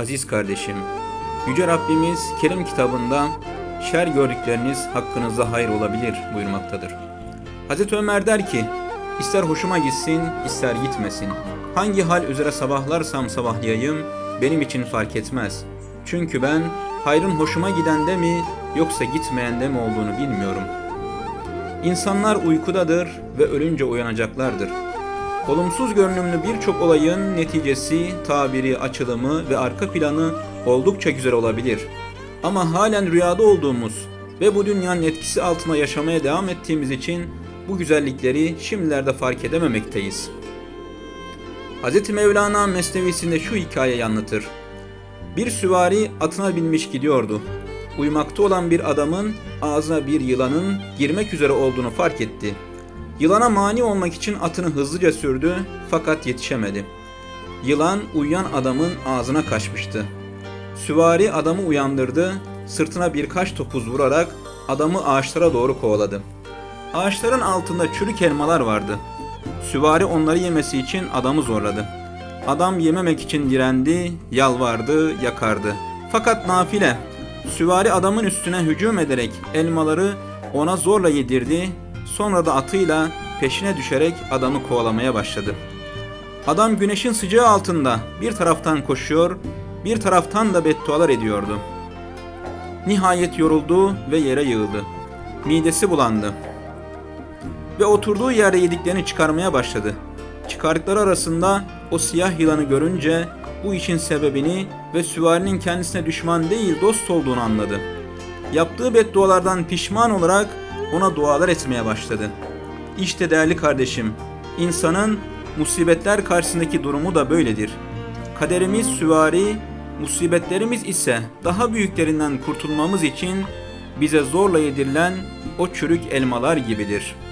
Aziz kardeşim, Yüce Rabbimiz Kerim kitabında şer gördükleriniz hakkınızda hayır olabilir buyurmaktadır. Hazreti Ömer der ki, ister hoşuma gitsin, ister gitmesin. Hangi hal üzere sabahlarsam sabahlayayım, benim için fark etmez. Çünkü ben hayrın hoşuma gidende mi, yoksa gitmeyende mi olduğunu bilmiyorum. İnsanlar uykudadır ve ölünce uyanacaklardır. Olumsuz görünümlü birçok olayın neticesi, tabiri, açılımı ve arka planı oldukça güzel olabilir. Ama halen rüyada olduğumuz ve bu dünyanın etkisi altında yaşamaya devam ettiğimiz için bu güzellikleri şimdilerde fark edememekteyiz. Hz. Mevlana Mesnevisinde şu hikayeyi anlatır. Bir süvari atına binmiş gidiyordu. Uyumakta olan bir adamın ağzına bir yılanın girmek üzere olduğunu fark etti. Yılana mani olmak için atını hızlıca sürdü fakat yetişemedi. Yılan uyuyan adamın ağzına kaçmıştı. Süvari adamı uyandırdı, sırtına birkaç topuz vurarak adamı ağaçlara doğru kovaladı. Ağaçların altında çürük elmalar vardı. Süvari onları yemesi için adamı zorladı. Adam yememek için direndi, yalvardı, yakardı. Fakat nafile, süvari adamın üstüne hücum ederek elmaları ona zorla yedirdi, sonra da atıyla peşine düşerek adamı kovalamaya başladı. Adam güneşin sıcağı altında bir taraftan koşuyor, bir taraftan da beddualar ediyordu. Nihayet yoruldu ve yere yığıldı. Midesi bulandı ve oturduğu yerde yediklerini çıkarmaya başladı. Çıkardıkları arasında o siyah yılanı görünce bu işin sebebini ve süvarinin kendisine düşman değil dost olduğunu anladı. Yaptığı beddualardan pişman olarak ona dualar etmeye başladı. İşte değerli kardeşim, insanın musibetler karşısındaki durumu da böyledir. Kaderimiz süvari, musibetlerimiz ise daha büyüklerinden kurtulmamız için bize zorla yedirilen o çürük elmalar gibidir.''